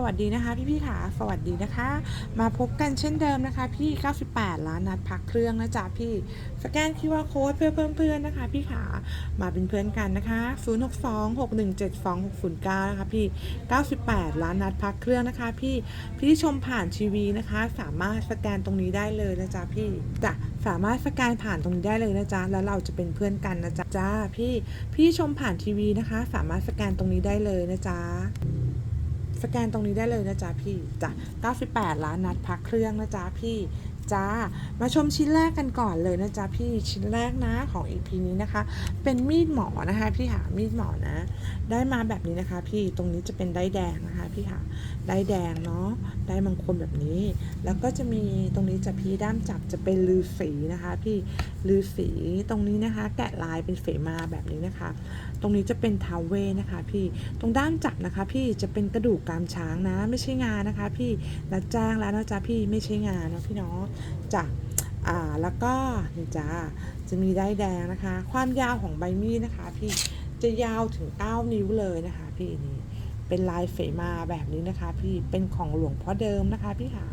สวัสดีนะคะพี่พี่ๆค่ะสวัสดีนะคะ มาพบกันเช่นเดิมนะคะ พี่ 98 ล้านนัดพักเครื่องนะจ๊ะพี่ สแกน QR code เพื่อเพิ่มเพื่อนนะคะ พี่ขามาเป็นเพื่อนกันนะคะ 062 617 2609 นะคะพี่ 98 ล้านนัดพักเครื่องนะคะ พี่พี่ที่ชมผ่านทีวีนะคะ สามารถสแกนตรงนี้ได้เลยนะจ๊ะพี่จะสามารถสแกนผ่านตรงนี้ได้เลยนะจ๊ะแล้วเราจะเป็นเพื่อนกันนะจ๊ะจ้าพี่พี่ชมผ่านทีวีนะคะ สามารถสแกนตรงนี้ได้เลยนะจ๊ะ สแกนตรงนี้ได้เลยนะจ๊ะพี่จ้ะ98 ล้านนัดพักเครื่องนะจ๊ะพี่ จ้า มาชมชิ้นแรกกันก่อนเลยนะจ๊ะพี่ชิ้นแรกนะของ EP นี้นะคะ เป็นมีดหมอนะคะพี่หามีดหมอนะ ได้มาแบบนี้นะคะ พี่ตรงนี้จะเป็นได้แดงนะคะพี่หาได้แดงเนาะได้บางคนแบบนี้ แล้วก็จะมีตรงนี้จะพี่ด้ามจับจะเป็นลือสีนะคะ พี่ลือสีตรงนี้นะคะ แกะลายเป็นเฟมาแบบนี้นะคะ ตรงนี้จะเป็นทาวเวนะคะ พี่ตรงด้ามจับนะคะ พี่จะเป็นกระดูกกามช้างนะ ไม่ใช่งานะคะ พี่นัดแจ้งแล้วนะจ๊ะพี่ไม่ใช่งานนะพี่เนาะจ้ะอ่าแล้วก็นี่จ้าจะมีได้ายแดงนะคะ ความยาวของใบมีดนะคะ พี่จะยาวถึง 9 นิ้วเลยนะคะ พี่นี่เป็นลายเฟมาแบบนี้นะคะ พี่เป็นของหลวงพ่อเดิมนะคะ พี่หา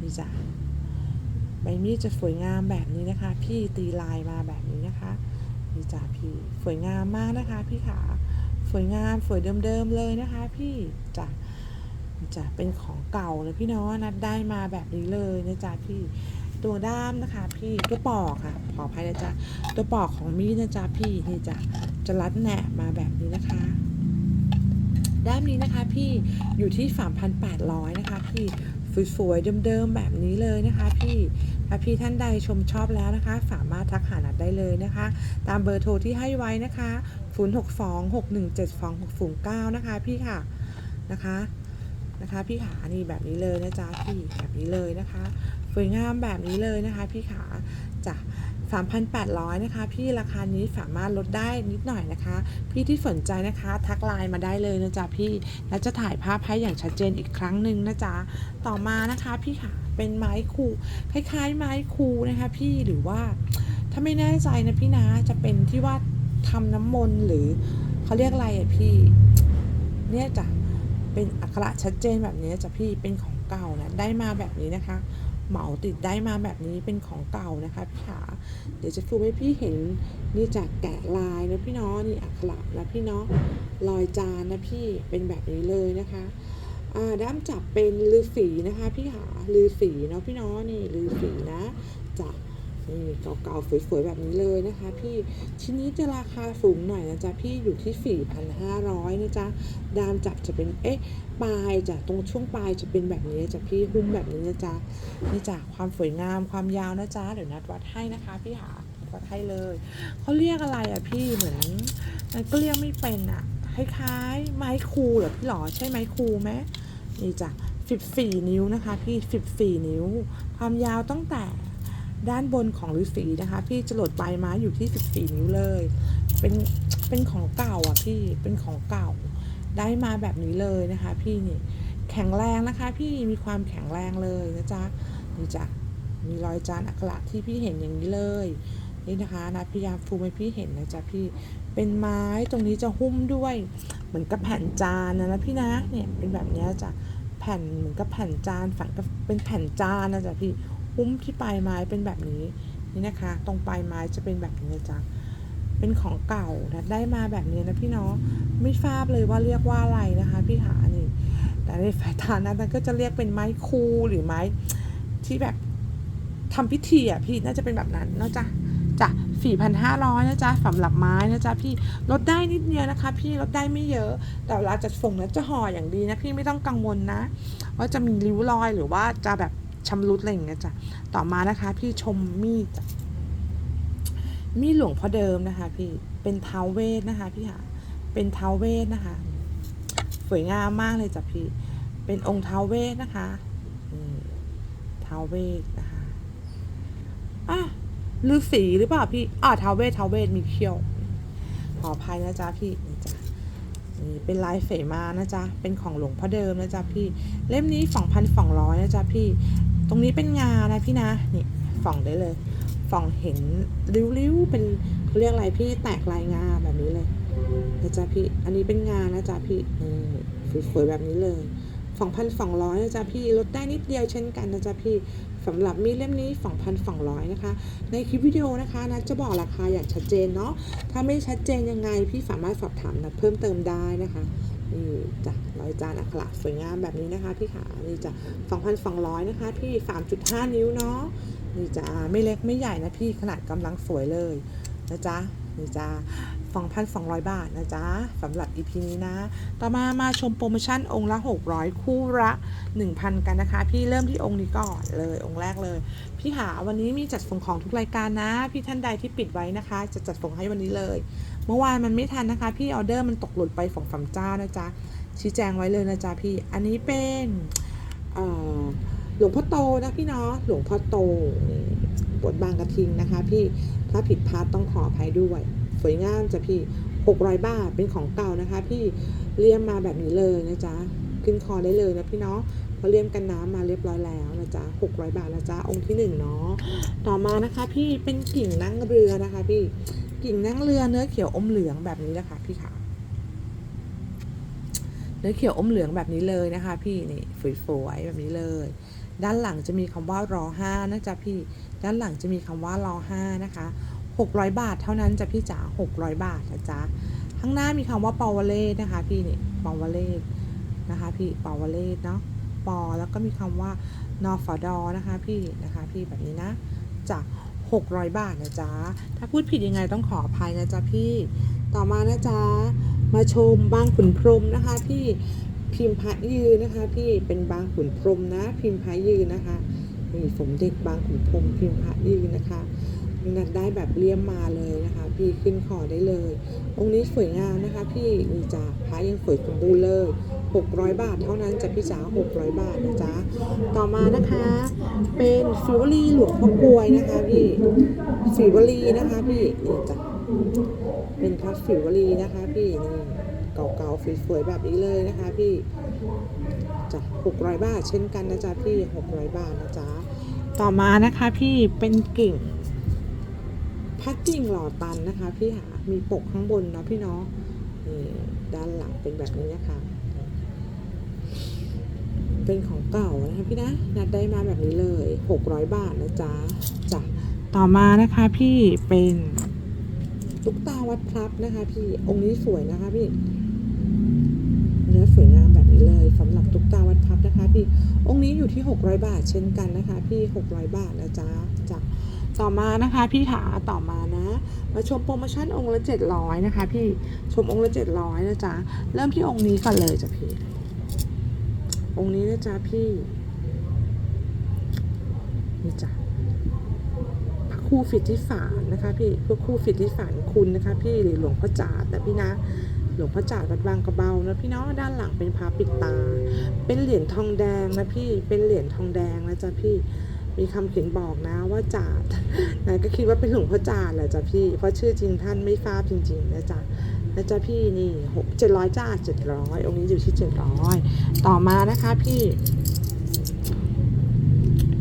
นี่จ้ะใบมีดจะสวยงามแบบนี้นะคะ พี่ตีลายมาแบบนี้นะคะนี่จ้าพี่สวยงามมากนะคะ พี่ขาสวยงามสวยเดิมๆเลยนะคะ พี่จ้ะ จะเป็นของเก่าเลยพี่เน้องนัดได้มาแบบนี้เลยนะจ๊ะพี่ตัวด้ามนะคะพี่ตัวปอกค่ะขออภัยนะจ๊ะตัวปอกของมีดนะจ๊ะพี่นี่จ้ะจะรัดแหนบมาแบบนี้นะคะ ด้ามนี้นะคะพี่อยู่ที่3,800นะคะพี่สวยๆเดิมๆแบบนี้เลยนะคะ พี่ถ้าพี่ท่านใดชมชอบแล้วนะคะ สามารถทักหานัดได้เลยนะคะ ตามเบอร์โทรที่ให้ไว้นะคะ 0626172609 นะคะ พี่ค่ะนะคะ นะคะ พี่ขานี่แบบนี้เลยนะจ๊ะพี่แบบนี้เลยนะคะ สวยงามแบบนี้เลยนะคะ พี่ขาจ้ะ3,800 นะคะ พี่ราคานี้สามารถลดได้นิดหน่อยนะคะ พี่ที่สนใจนะคะ ทักไลน์มาได้เลยนะจ๊ะพี่ แล้วจะถ่ายภาพให้อย่างชัดเจนอีกครั้งหนึ่งนะจ๊ะ ต่อมานะคะพี่ค่ะ เป็นไม้คูคล้าย ๆ ไม้คูนะคะ พี่หรือว่า ถ้าไม่แน่ใจนะพี่นะจะเป็นที่ว่าทำน้ำมนต์หรือเขาเรียกอะไรอะพี่ เนี่ยจ้ะ เป็นอักขระชัดเจนแบบนี้จ้ะพี่เป็นของเก่านะได้มาแบบนี้นะคะ เหมาติดได้มาแบบนี้เป็นของเก่านะคะพี่ขาเดี๋ยวจะฟูให้พี่เห็นนี่จากแกะลายนะพี่น้องนี่อักขระนะพี่เนาะรอยจานนะพี่เป็นแบบนี้เลยนะคะด้ามจับเป็นลือฝีนะคะพี่ขาลือฝีเนาะพี่น้องนี่ลือฝีนะจะ นี่เก่าๆสวยๆแบบนี้เลยนะคะ พี่ชิ้นนี้จะราคาสูงหน่อยนะจ๊ะพี่อยู่ที่ 4,500นะจ๊ะดามจับจะเป็นเอ๊ะปลายจ้ะตรงช่วงปลายจะเป็นแบบนี้จ้ะพี่หุ้มแบบนี้นะจ๊ะนี่จากความสวยงามความยาวนะจ๊ะเดี๋ยวนัดวัดให้นะคะพี่หาวัดให้เลยเขาเรียกอะไรอะพี่เหมือนนัดก็เรียกไม่เป็นอะคล้ายๆไม้คูเหรอพี่หรอใช่ไม้คูไหมนี่จ้ะ14 นิ้วนะคะ พี่ 14 นิ้ว ความยาวตั้งแต่ ด้านบนของฤาษีนะคะ พี่จะหลดปลายไม้อยู่ที่ 14 นิ้วเลย เป็นเป็นของเก่าอะพี่เป็นของเก่า ได้มาแบบนี้เลยนะคะ พี่นี่แข็งแรงนะคะ พี่มีความแข็งแรงเลยนะจ๊ะนี่จ้ะมีรอยจานอักขระที่พี่เห็นอย่างนี้เลยนี่นะคะนะพยายามฟูมให้พี่เห็นนะจ๊ะพี่เป็นไม้ตรงนี้จะหุ้มด้วย เหมือนกับแผ่นจานนะนะพี่นะเนี่ยเป็นแบบนี้จ้ะแผ่นเหมือนกับแผ่นจานฝังกับเป็นแผ่นจานนะจ๊ะพี่ หุ้มที่ปลายไม้เป็นแบบนี้นี่นะคะ ตรงปลายไม้จะเป็นแบบนี้นะจ๊ะเป็นของเก่านะได้มาแบบนี้นะพี่เนาะไม่ทราบเลยว่าเรียกว่าอะไรนะคะ พี่หานี่ แต่ในสายตานั้นก็จะเรียกเป็นไม้คูหรือไม้ที่แบบทำพิธีอะพี่น่าจะเป็นแบบนั้นเนาะจ้ะจ้ะ4,500นะจ๊ะสำหรับไม้นะจ๊ะพี่ลดได้นิดเดียวนะคะ พี่ลดได้ไม่เยอะ แต่เวลาจะส่งนะจะห่ออย่างดีนะพี่ไม่ต้องกังวลนะ ว่าจะมีริ้วรอยหรือว่าจะแบบ ชำรุดอะไรอย่างเงี้ยจ้ะต่อมานะคะ พี่ชมมีดจ้ะมีดหลวงพ่อเดิมนะคะ พี่เป็นเท้าเวทนะคะ พี่หาเป็นเท้าเวทนะคะ สวยงามมากเลยจ้ะพี่ เป็นองค์เท้าวเวสนะคะนี่ท้าวเวสนะคะอะฤาษีหรือเปล่าพี่อ่าท้าวเวสท้าวเวสมีเขี้ยวขออภัยนะจ๊ะพี่นี่จ้ะนี่เป็นลายเสมานะจ๊ะ เป็นของหลวงพ่อเดิมนะจ๊ะพี่ เล่มนี้ 2 2 0 0นะจ๊ะพี่ ตรงนี้เป็นงานะพี่นะนี่ส่องได้เลยส่องเห็นริ้วๆเป็นเขาเรียกอะไรพี่แตกลายงาแบบนี้เลยนะจ๊ะพี่อันนี้เป็นงานนะจ๊ะพี่นี่สวยๆแบบนี้เลย2,200นะจ๊ะพี่ลดได้นิดเดียวเช่นกันนะจ๊ะพี่สำหรับมีดเล่มนี้ 2,200 นะคะ ในคลิปวิดีโอนะคะนัดจะบอกราคาอย่างชัดเจนเนาะถ้าไม่ชัดเจนยังไงพี่สามารถสอบถามนัดเพิ่มเติมได้นะคะ นี่จ้ะร้อยจานอักขระสวยงามแบบนี้นะคะพี่ขานี่จ้ะ2,200นะคะพี่3.5 นิ้วเนาะนี่จ้ะไม่เล็กไม่ใหญ่นะพี่ขนาดกำลังสวยเลยนะจ๊ะนี่จ้ะ2,200 บาทนะจ๊ะสำหรับ EP นี้นะ ต่อมามาชมโปรโมชั่นองค์ละ 600 คู่ละ 1,000 กันนะคะ พี่เริ่มที่องค์นี้ก่อนเลยองค์แรกเลย พี่หาวันนี้มีจัดส่งของทุกรายการนะ พี่ท่านใดที่ปิดไว้นะคะ จะจัดส่งให้วันนี้เลย เมื่อวานมันไม่ทันนะคะ พี่ออเดอร์มันตกหล่นไปสองสามเจ้านะจ๊ะ ชี้แจงไว้เลยนะจ๊ะพี่ อันนี้เป็นหลวงพ่อโตนะพี่เนาะ หลวงพ่อโตนี่บทบางกระทิงนะคะ พี่ถ้าผิดพลาดต้องขออภัยด้วย สวยงามจ้ะพี่600บาทเป็นของเก่านะคะ พี่เลี่ยมมาแบบนี้เลยนะจ๊ะ ขึ้นคอได้เลยนะพี่เนาะเพราเลี่ยมกันน้ำมาเรียบร้อยแล้วนะจ๊ะ600 บาทนะจ๊ะองค์ที่หนึ่งเนาะ ต่อมานะคะ พี่เป็นกิ่งนั่งเรือนะคะ พี่ กิ่งนั่งเรือเนื้อเขียวอมเหลืองแบบนี้นะคะพี่ค่ะเนื้อเขียวอมเหลืองแบบนี้เลยนะคะ พี่นี่สวยๆแบบนี้เลย ด้านหลังจะมีคำว่ารอห้านะจ๊ะพี่ ด้านหลังจะมีคำว่ารอห้านะคะ600บาทเท่านั้นจะพี่จ๋า600บาทนะจ๊ะข้างหน้ามีคำว่าปาวเลศนะคะ พี่นี่ปาวเลศนะคะ พี่ปาวเลศเนาะปอแล้วก็มีคำว่านอฟอดอนะคะ พี่นะคะ พี่แบบนี้นะจาก 600 บาทนะจ๊ะ ถ้าพูดผิดยังไงต้องขออภัยนะจ๊ะพี่ ต่อมานะจ๊ะ มาชมบางขุนพรมนะคะพี่พิมพ์พระยืนนะคะ พี่เป็นบางขุนพรมนะ พิมพ์พระยืนนะคะนี่สมเด็จบางขุนพรมพิมพ์พระยืนนะคะนัดได้แบบเลี่ยมมาเลยนะคะ พี่ขึ้นคอได้เลย องค์นี้สวยงามนะคะ พี่นี่จ้าพระยังสวยสมบูรณ์เลย 600 บาท เท่านั้นจะพี่จ๋า600 บาทนะจ๊ะต่อมานะคะ เป็นฟิวลีหลวงพ่อกลวยนะคะพี่ฟิวลีนะคะพี่นี่จ้ะเป็นพระฟิวลีนะคะพี่นี่เก่าๆสวยๆแบบนี้เลยนะคะพี่จ้ะ600 บาท เช่นกันนะจ๊ะพี่ 600 บาทนะจ๊ะต่อมานะคะพี่เป็นกิ่งพัดกิ่งหล่อตันนะคะ พี่หามีปกข้างบนเนาะพี่เนาะนี่ด้านหลังเป็นแบบนี้นะคะ เป็นของเก่านะคะพี่นะ นัดได้มาแบบนี้เลย 600 บาทนะจ๊ะจ้ะต่อมานะคะพี่เป็นตุ๊กตาวัดพลับนะคะพี่องค์นี้สวยนะคะพี่เนื้อสวยงามแบบนี้เลยสำหรับตุ๊กตาวัดพลับนะคะพี่องค์นี้อยู่ที่ 600 บาทเช่นกันนะคะ พี่ 600 บาทนะจ๊ะจ้ะต่อมานะคะพี่ขาต่อมานะ มาชมโปรโมชั่นองค์ละ 700 นะคะ พี่ชมองค์ละ 700นะจ๊ะเริ่มที่องค์นี้ก่อนเลยจ้ะพี่ องค์นี้นะจ๊ะพี่ นี่จ้ะพระครูฟิทธิฝานนะคะ พี่พระครูฟิทธิฝานคุณนะคะ พี่หรือหลวงพ่อจาดนะพี่นะ หลวงพ่อจาดวัดบางกระเบานะพี่เนาะด้านหลังเป็นพระปิดตา เป็นเหรียญทองแดงนะพี่เป็นเหรียญทองแดงนะจ๊ะพี่มีคำเขียนบอกนะว่าจาดนายก็คิดว่าเป็นหลวงพ่อจาดแหละจ้ะพี่ เพราะชื่อจริงท่านไม่ทราบจริงๆนะจ๊ะ นะจ๊ะพี่นี่หกเจ็ดร้อยจ้าเจ็ดร้อยองค์นี้อยู่ที่เจ็ดร้อยต่อมานะคะพี่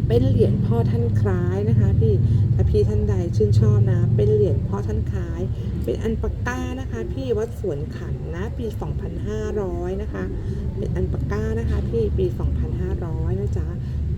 เป็นเหรียญพ่อท่านคล้ายนะคะ พี่ถ้าพี่ท่านใดชื่นชอบนะ เป็นเหรียญพ่อท่านคล้าย เป็นอันปากก้านะคะ พี่วัดสวนขันนะ ปี 2500 นะคะ เป็นอันปากก้านะคะ พี่ปี 2500 นะจ๊ะ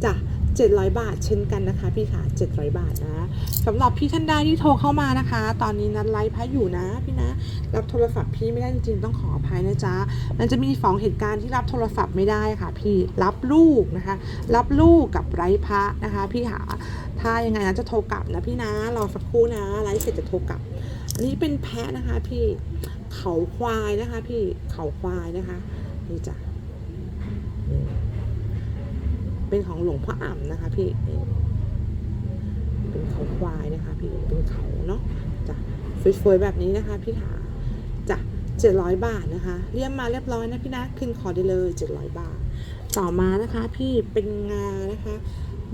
จ้ะ700 บาทเช่นกันนะคะพี่ค่ะ700 บาทนะสำหรับพี่ท่านใดที่โทรเข้ามานะคะ ตอนนี้นัดไลฟ์พระอยู่นะพี่นะ รับโทรศัพท์พี่ไม่ได้จริงๆต้องขออภัยนะจ๊ะ มันจะมีสองเหตุการณ์ที่รับโทรศัพท์ไม่ได้ค่ะ พี่รับลูกนะคะ รับลูกกับไร้พระนะคะ พี่หาถ้ายังไงนะจะโทรกลับนะพี่นะรอสักครู่นะไลฟ์เสร็จจะโทรกลับ อันนี้เป็นแพะนะคะ พี่เขาควายนะคะ พี่เขาควายนะคะนี่จ้ะเป็นของหลวงพ่ออ่ำนะคะ พี่นี่เป็นเขาควายนะคะ พี่เป็นเขาเนาะจ้ะสวยๆแบบนี้นะคะ พี่ขา จ้ะเจ็ดร้อยบาทนะคะเรียมมาเรียบร้อยนะพี่นะขึ้นขอได้เลยเจ็ดร้อยบาท ต่อมานะคะพี่เป็นงานะคะ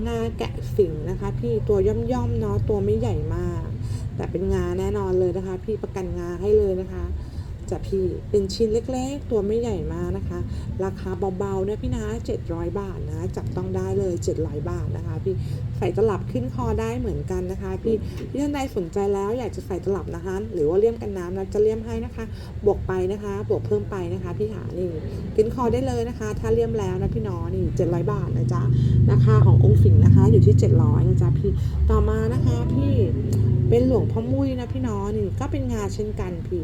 งาแกะสิงนะคะ พี่ตัวย่อมๆเนาะตัวไม่ใหญ่มาก แต่เป็นงาแน่นอนเลยนะคะ พี่ประกันงาให้เลยนะคะ จ้ะพี่ เป็นชิ้นเล็กๆ ตัวไม่ใหญ่มากนะคะ ราคาเบาๆนะพี่นะ 700 บาทนะ จับต้องได้เลย 700 บาทนะคะ พี่ ใส่ตลับขึ้นคอได้เหมือนกันนะคะ พี่ พี่ท่านใดสนใจแล้วอยากจะใส่ตลับนะคะ หรือว่าเลี่ยมกันน้ำเราจะเลี่ยมให้นะคะ บวกไปนะคะ บวกเพิ่มไปนะคะ พี่หานี่ ขึ้นคอได้เลยนะคะ ถ้าเลี่ยมแล้วนะพี่น้องนี่ 700 บาทนะจ๊ะ ราคาขององค์ฝิ่งนะคะ อยู่ที่ 700นะจ๊ะพี่ ต่อมานะคะพี่ เป็นหลวงพ่อมุ้ยนะพี่น้องนี่ ก็เป็นงาเช่นกันพี่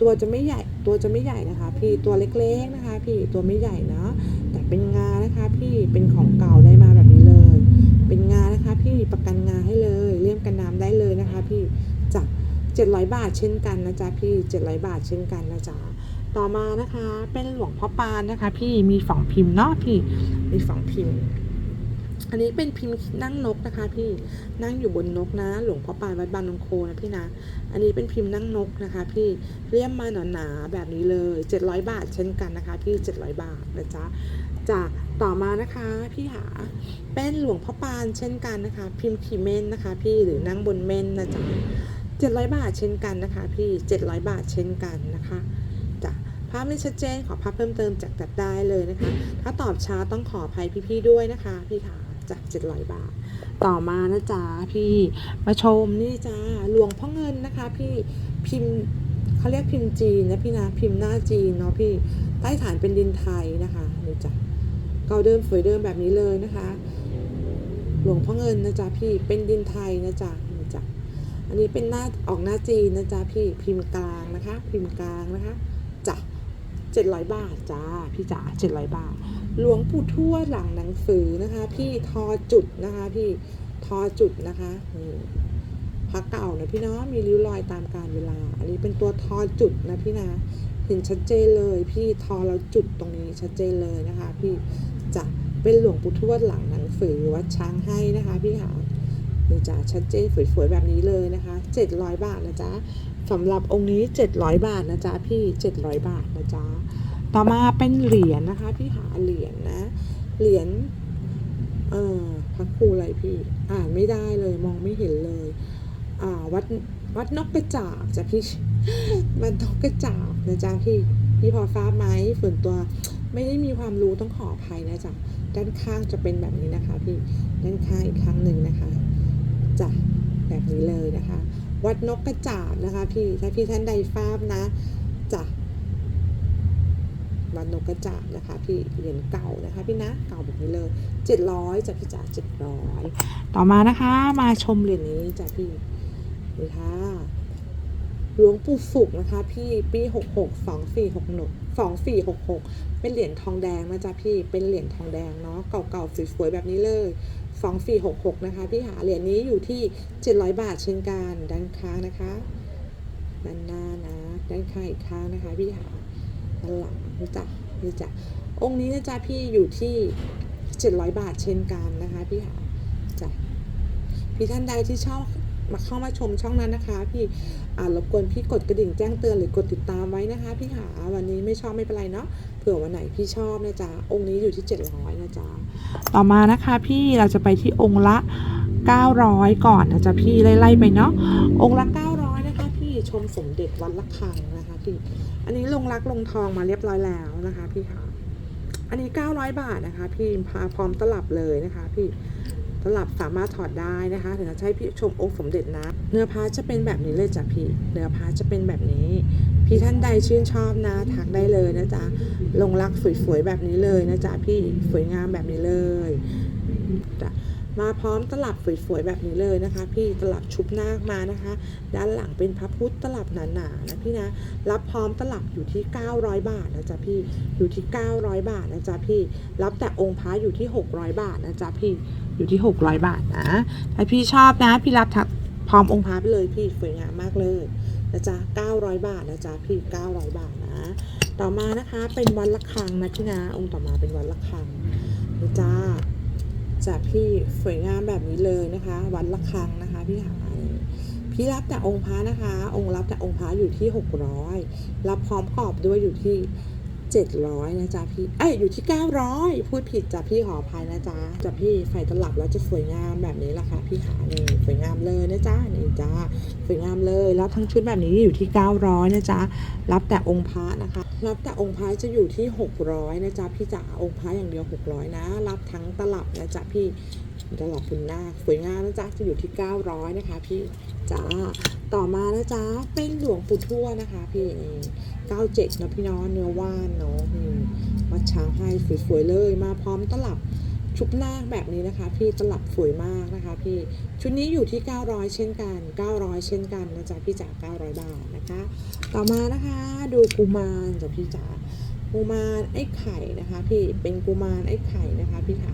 ตัวจะไม่ใหญ่ตัวจะไม่ใหญ่นะคะ พี่ตัวเล็กๆนะคะ พี่ตัวไม่ใหญ่เนาะแต่เป็นงานะคะ พี่เป็นของเก่าได้มาแบบนี้เลย เป็นงานะคะ พี่ประกันงาให้เลยเลี่ยมกันน้ำได้เลยนะคะ พี่จาก700 บาทเช่นกันนะจ๊ะพี่ 700 บาทเช่นกันนะจ๊ะต่อมานะคะเป็นหลวงพ่อปานนะคะ พี่มีสองพิมพ์เนาะพี่มีสองพิมพ์ อันนี้เป็นพิมพ์นั่งนกนะคะ พี่นั่งอยู่บนนกนะ หลวงพ่อปานวัดบางนงโคนะพี่นะ อันนี้เป็นพิมพ์นั่งนกนะคะ พี่เลี่ยมมาหนาๆแบบนี้เลย 700 บาทเช่นกันนะคะ พี่700 บาทนะจ๊ะจากต่อมานะคะพี่หาเป็นหลวงพ่อปานเช่นกันนะคะ พิมพ์ขีเมนนะคะ พี่หรือนั่งบนเมนนะจ๊ะ700 บาทเช่นกันนะคะ พี่ 700 บาทเช่นกันนะคะจ้ะภาพไม่ชัดเจนขอภาพเพิ่มเติมจากตัดได้เลยนะคะ ถ้าตอบช้าต้องขออภัยพี่ๆด้วยนะคะ พี่ขา จาก 700 บาท ต่อมานะจ๊ะพี่มาชมนี่จ้าหลวงพ่อเงินนะคะ พี่พิมพ์เขาเรียกพิมพ์จีนนะพี่นะพิมพ์หน้าจีนเนาะพี่ใต้ฐานเป็นดินไทยนะคะนี่จ้ะเก่าเดิมสวยเดิมแบบนี้เลยนะคะ หลวงพ่อเงินนะจ๊ะพี่เป็นดินไทยนะจ๊ะนี่จ้ะอันนี้เป็นหน้าออกหน้าจีนนะจ๊ะพี่พิมพ์กลางนะคะ พิมพ์กลางนะคะจ้ะ700 บาทจ้าพี่จ๋า700 บาท หลวงปู่ทวดหลังหนังสือนะคะ พี่ทอจุดนะคะพี่ทอจุดนะคะพระเก่านะพี่เนาะมีริ้วรอยตามกาลเวลา อันนี้เป็นตัวทอจุดนะพี่นะเห็นชัดเจนเลยพี่ทอแล้วจุดตรงนี้ชัดเจนเลยนะคะ พี่จะเป็นหลวงปู่ทวดหลังหนังสือวัดช้างให้นะคะ พี่หานี่จ้ะชัดเจนสวยๆแบบนี้เลยนะคะ700 บาทนะจ๊ะสำหรับองค์นี้ 700 บาทนะจ๊ะพี่ 700 บาทนะจ๊ะ ต่อมาเป็นเหรียญนะคะ พี่หาเหรียญนะ เหรียญเออพระครูอะไรพี่ อ่านไม่ได้เลยมองไม่เห็นเลย อ่าวัดวัดนกกระจาบจ้ะพี่วัดนกกระจาบนะจ๊ะพี่พี่พอทราบไหมส่วนตัวไม่ได้มีความรู้ต้องขออภัยนะจ๊ะด้านข้างจะเป็นแบบนี้นะคะ พี่ด้านข้างอีกครั้งหนึ่งนะคะจ้ะแบบนี้เลยนะคะ วัดนกกระจาบนะคะ พี่ถ้าพี่ท่านใดทราบนะจ้ะ วัดนกกระจาบนะคะพี่เหรียญเก่านะคะพี่นะเก่าแบบนี้เลยเจ็ดร้อยจ้ะพี่จ๋าเจ็ดร้อยต่อมานะคะมาชมเหรียญนี้จ้ะพี่นี่ค่ะหลวงปู่สุกนะคะ พี่ปีหกหกสองสี่หกหนกสองสี่หกหกเป็นเหรียญทองแดงนะจ๊ะพี่เป็นเหรียญทองแดงเนาะเก่าๆสวยๆแบบนี้เลยสองสี่หกหกนะคะ พี่หาเหรียญนี้อยู่ที่เจ็ดร้อยบาทเช่นกันด้านข้างนะคะด้านหน้านะด้านข้างอีกข้างนะคะ พี่หา ด้านหลังนี่จ้ะนี่จ้ะองค์นี้นะจ๊ะพี่อยู่ที่ 700 บาทเช่นกันนะคะพี่หาจ้ะพี่ท่านใดที่ชอบมาเข้ามาชมช่องนั้นนะคะ พี่อ่ารบกวนพี่กดกระดิ่งแจ้งเตือนหรือกดติดตามไว้นะคะ พี่หาวันนี้ไม่ชอบไม่เป็นไรเนาะเผื่อวันไหนพี่ชอบนะจ๊ะองค์นี้อยู่ที่ 700นะจ๊ะต่อมานะคะพี่เราจะไปที่องค์ละ 900 ก่อนนะจ๊ะพี่ไล่ๆไปเนาะองค์ละ900 มสมเด็จวัดละคังนะคะพี่อันนี้ลงรักลงทองมาเรียบร้อยแล้วนะคะพี่คะอันนี้ 900 บาทนะคะพี่พาพร้อมตลับเลยนะคะพี่ตลับสามารถถอดได้นะคะถึงจะใช้พี่ชมองค์สมเด็จนะ เนื้อพาจะเป็นแบบนี้เลยจ้ะพี่เนื้อพาจะเป็นแบบนี้พี่ท่านใดชื่นชอบนะทักได้เลยนะจ๊ะลงรักสวยๆแบบนี้เลยนะจ๊ะพี่สวยงามแบบนี้เลยจ้ะ มาพร้อมตลับสวยๆแบบนี้เลยนะคะ พี่ตลับชุบนาคมานะคะ ด้านหลังเป็นพระพุทธตลับหนาๆนะพี่นะรับพร้อมตลับอยู่ที่ 900 บาทนะจ๊ะพี่อยู่ที่ 900 บาทนะจ๊ะพี่ รับแต่องค์พระอยู่ที่ 600 บาทนะจ๊ะพี่อยู่ที่ 600 บาทนะถ้าพี่ชอบนะ พี่รับพร้อมองค์พระไปเลยพี่สวยงามมากเลยนะจ๊ะ900 บาทนะจ๊ะพี่ 900 บาทนะ ต่อมานะคะเป็นวันละครังนะพี่นะองค์ต่อมาเป็นวันละครังนะจ๊ะ จากที่สวยงามแบบนี้เลยนะคะ วันละครังนะคะพี่หาพี่รับแต่องค์พระนะคะ องค์รับแต่องค์พระอยู่ที่ 600 รับพร้อมกรอบด้วยอยู่ที่ 700นะจ๊ะพี่เอ้ยอยู่ที่ 900 พูดผิดจ้ะพี่ขออภัยนะจ๊ะจ้ะพี่ไฟตลับแล้วจะสวยงามแบบนี้ละค่ะพี่ขานี่สวยงามเลยนะจ๊ะนี่จ้าสวยงามเลยแล้วทั้งชุดแบบนี้อยู่ที่ 900นะจ๊ะรับแต่องค์พระนะคะ รับแต่องค์พระจะอยู่ที่ 600นะจ๊ะพี่จ๋าองค์พระอย่างเดียว 600 นะ รับทั้งตลับนะจ๊ะพี่ตลับคุณนาสวยงามนะจ๊ะจะอยู่ที่ 900 นะคะ พี่จ้าต่อมานะจ๊ะเป็นหลวงปู่ทวดนะคะ พี่ 97นะพี่น้องเนื้อว่านเนาะนี่วัดช้างให้สวยๆเลยมาพร้อมตลับชุบนาแบบนี้นะคะ พี่ตลับสวยมากนะคะ พี่ชุดนี้อยู่ที่ 900 เช่นกัน 900 เช่นกันนะจ๊ะพี่จ๋า900 บาทนะคะ ต่อมานะคะดูกุมารจ้ะพี่จ๋ากุมารไอ้ไข่นะคะ พี่เป็นกุมารไอ้ไข่นะคะพี่ขา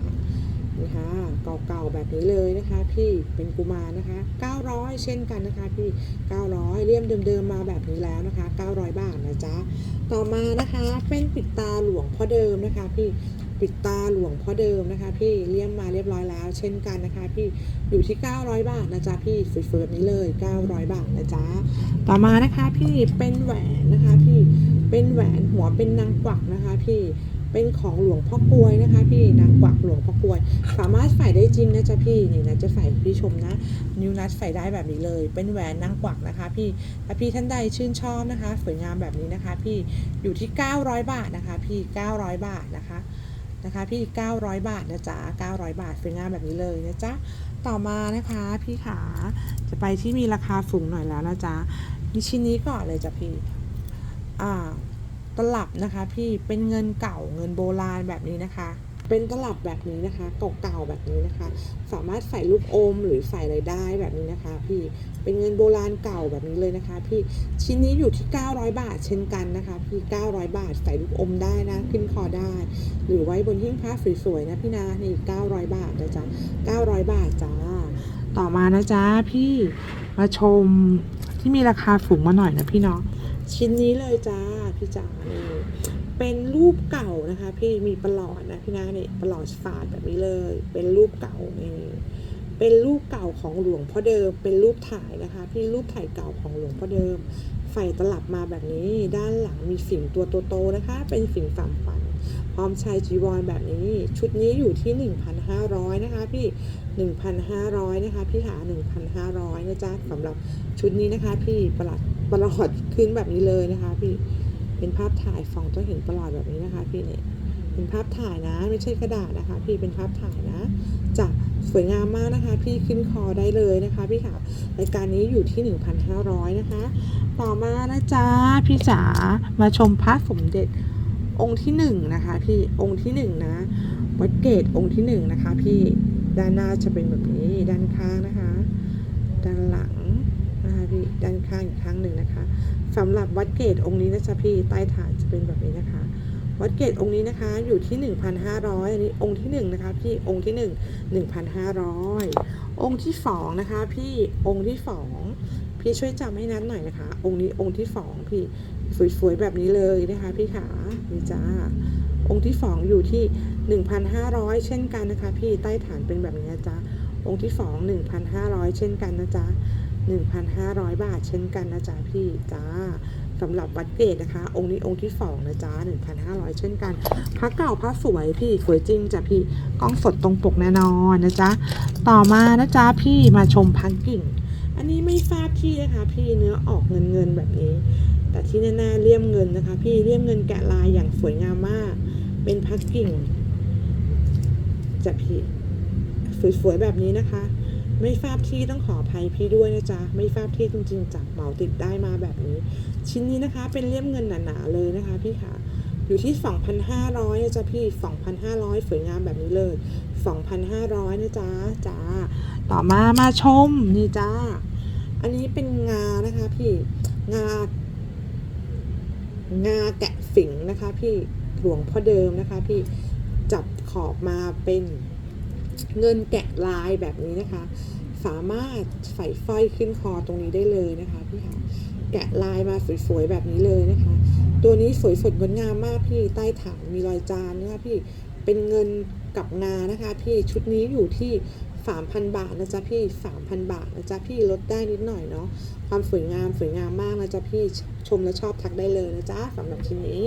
นี่ค่ะ เก่าๆแบบนี้เลยนะคะ พี่เป็นกุมารนะคะ 900 เช่นกันนะคะ พี่ 900เลี่ยมเดิมๆมาแบบนี้แล้วนะคะ 900 บาทนะจ๊ะต่อมานะคะเป็นปิดตาหลวงพ่อเดิมนะคะ พี่ปิดตาหลวงพ่อเดิมนะคะ พี่เลี่ยมมาเรียบร้อยแล้ว เช่นกันนะคะ พี่อยู่ที่ 900 บาทนะจ๊ะพี่สวยๆแบบนี้เลย 900 บาทนะจ๊ะต่อมานะคะ พี่เป็นแหวนนะคะ พี่เป็นแหวนหัวเป็นนางกวักนะคะ พี่ เป็นของหลวงพ่อกลวยนะคะ พี่นางกวักหลวงพ่อกลวย สามารถใส่ได้จริงนะจ๊ะพี่นี่นะจะใส่พี่ชมนะ นิ้วนัดใส่ได้แบบนี้เลย เป็นแหวนนางกวักนะคะ พี่ถ้าพี่ท่านใดชื่นชอบนะคะ สวยงามแบบนี้นะคะ พี่อยู่ที่ 900 บาทนะคะ พี่ 900 บาทนะคะนะคะพี่ 900 บาทนะจ๊ะ900 บาทสวยงามแบบนี้เลยนะจ๊ะต่อมานะคะพี่ขาจะไปที่มีราคาสูงหน่อยแล้วนะจ๊ะมีชิ้นนี้ก่อนเลยจ้ะพี่อ่า ตลับนะคะ พี่เป็นเงินเก่าเงินโบราณแบบนี้นะคะ เป็นตลับแบบนี้นะคะเก่าๆแบบนี้นะคะ สามารถใส่ลูกอมหรือใส่อะไรได้แบบนี้นะคะ พี่เป็นเงินโบราณเก่าแบบนี้เลยนะคะ พี่ชิ้นนี้อยู่ที่ 900 บาทเช่นกันนะคะ พี่ 900 บาทใส่ลูกอมได้นะขึ้นคอได้ หรือไว้บนหิ้งพระสวยๆนะพี่นานี่900 บาทนะจ๊ะ900 บาทจ้าต่อมานะจ๊ะพี่มาชมที่มีราคาสูงมาหน่อยนะพี่เนาะ ชิ้นนี้เลยจ้าพี่จ๋านี่เป็นรูปเก่านะคะ พี่มีประหลอดนะพี่นาเนี่ยประหลอดฝาดแบบนี้เลย เป็นรูปเก่านี่เป็นรูปเก่าของหลวงพ่อเดิม เป็นรูปถ่ายนะคะ พี่รูปถ่ายเก่าของหลวงพ่อเดิมใส่ตลับมาแบบนี้ด้านหลังมีสิ่งตัวโตๆนะคะ เป็นสิ่งสามฝันพร้อมชายจีวรแบบนี้ ชุดนี้อยู่ที่ 1,500 นะคะ พี่ 1,500 นะคะ พี่หา 1,500 นะจ๊ะสำหรับชุดนี้นะคะ พี่ประหลัด ปลอดขึ้นแบบนี้เลยนะคะพี่เป็นภาพถ่ายฟองจะเห็นปลอดแบบนี้นะคะพี่เนี่ยเป็นภาพถ่ายนะไม่ใช่กระดาษนะคะ พี่เป็นภาพถ่ายนะจะสวยงามมากนะคะ พี่ขึ้นคอได้เลยนะคะพี่ค่ะรายการนี้อยู่ที่ 1,500 นะคะ ต่อมานะจ๊ะพี่จ๋ามาชมพระสมเด็จองค์ที่หนึ่งนะคะ พี่องค์ที่หนึ่งนะวัดเกตองค์ที่หนึ่งนะคะ พี่ด้านหน้าจะเป็นแบบนี้ด้านข้างนะคะ ด้านหลังนะคะพี่ด้านข้างอีกค รั้งหนึ่งนะคะสำหรับวัดเกตองค์นี้นะจ๊ะพี่ใต้ฐานจะเป็นแบบนี้นะคะ วัดเกตองค์นี้นะคะ อยู่ที่ 1,500อันนี้องค์ที่หนึ่งนะคะพี่องค์ที่หนึ่ง1,500 องค์ที่สองนะคะ พี่องค์ที่สองพี่ช่วยจำให้นัดหน่อยนะคะ องค์นี้องค์ที่สองพี่สวยๆแบบนี้เลยนะคะ พี่ขานี่จ้าองค์ที่สองอยู่ที่ 1,500 เช่นกันนะคะ พี่ใต้ฐานเป็นแบบนี้นะจ๊ะองค์ที่สอง1,500 เช่นกันนะจ๊ะ 1,500 บาทเช่นกันนะจ๊ะพี่จ้าสำหรับวัดเกตนะคะ องค์นี้องค์ที่สองนะจ๊ะ1,500 เช่นกันพระเก่าพระสวยพี่สวยจริงจ้ะพี่กล้องสดตรงปกแน่นอนนะจ๊ะต่อมานะจ๊ะพี่มาชมพันกิ่ง อันนี้ไม่ทราบที่นะคะ พี่เนื้อออกเงินเงินแบบนี้ แต่ที่แน่ๆเลี่ยมเงินนะคะ พี่เลี่ยมเงินแกะลายอย่างสวยงามมาก เป็นพักกิ่งจะพี่สวยๆแบบนี้นะคะ ไม่ทราบที่ต้องขออภัยพี่ด้วยนะจ๊ะ ไม่ทราบที่จริงๆจากเหมาติดได้มาแบบนี้ ชิ้นนี้นะคะเป็นเลี่ยมเงินหนาๆเลยนะคะพี่ค่ะอยู่ที่ 2,500นะจ๊ะพี่ 2,500 สวยงามแบบนี้เลย 2,500นะจ๊ะจ้าต่อมามาชมนี่จ้าอันนี้เป็นงานะคะพี่งางาแกะฝิงนะคะพี่หลวงพ่อเดิมนะคะพี่จับขอบมาเป็น เงินแกะลายแบบนี้นะคะ สามารถใส่สร้อยขึ้นคอตรงนี้ได้เลยนะคะพี่ค่ะแกะลายมาสวยๆแบบนี้เลยนะคะ ตัวนี้สวยสดงดงามมากพี่ใต้ฐานมีรอยจานนะคะพี่เป็นเงินกับงานะคะ พี่ชุดนี้อยู่ที่ 3,000 บาทนะจ๊ะพี่ 3,000 บาทนะจ๊ะพี่ลดได้นิดหน่อยเนาะความสวยงามสวยงามมากนะจ๊ะพี่ชมและชอบทักได้เลยนะจ๊ะสำหรับชิ้นนี้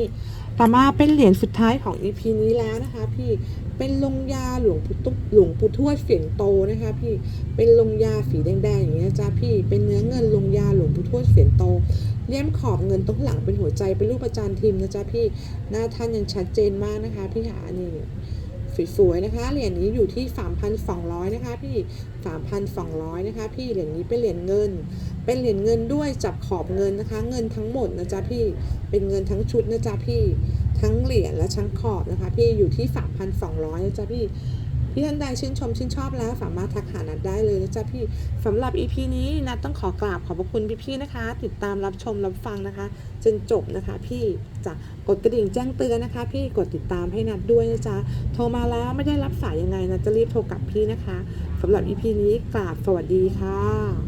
ต่อมาเป็นเหรียญสุดท้ายของ EP นี้แล้วนะคะ พี่เป็นลงยาหลวงปู่ตุ๊หลวงปู่ทวดเสียงโตนะคะ พี่เป็นลงยาสีแดงๆอย่างนี้ยนะจ๊ะพี่เป็นเนื้อเงินลงยาหลวงปู่ทวดเสียงโตเลี่ยมขอบเงินตรงหลังเป็นหัวใจเป็นรูปประจานทีมนะจ๊ะพี่หน้าท่านยังชัดเจนมากนะคะ พี่หานี่ สวยๆนะคะเหรียญนี้อยู่ที่ 3,200นะคะพี่ 3,200นะคะพี่เหรียญนี้เป็นเหรียญเงิน เป็นเหรียญเงินด้วยจับขอบเงินนะคะ เงินทั้งหมดนะจ๊ะพี่เป็นเงินทั้งชุดนะจ๊ะพี่ทั้งเหรียญและทั้งขอบนะคะ พี่อยู่ที่ 3,200นะจ๊ะพี่ พี่ท่านใดชื่นชมชื่นชอบแล้วสามารถทักหานัดได้เลยนะจ๊ะพี่สำหรับ EP นี้นัดต้องขอกราบขอบพระคุณพี่ๆนะคะ ติดตามรับชมรับฟังนะคะ จนจบนะคะ พี่จะกดกระดิ่งแจ้งเตือนนะคะ พี่กดติดตามให้นัดด้วยนะจ๊ะโทรมาแล้วไม่ได้รับสายยังไงนะจะรีบโทรกลับพี่นะคะสำหรับ EP นี้กราบสวัสดีค่ะ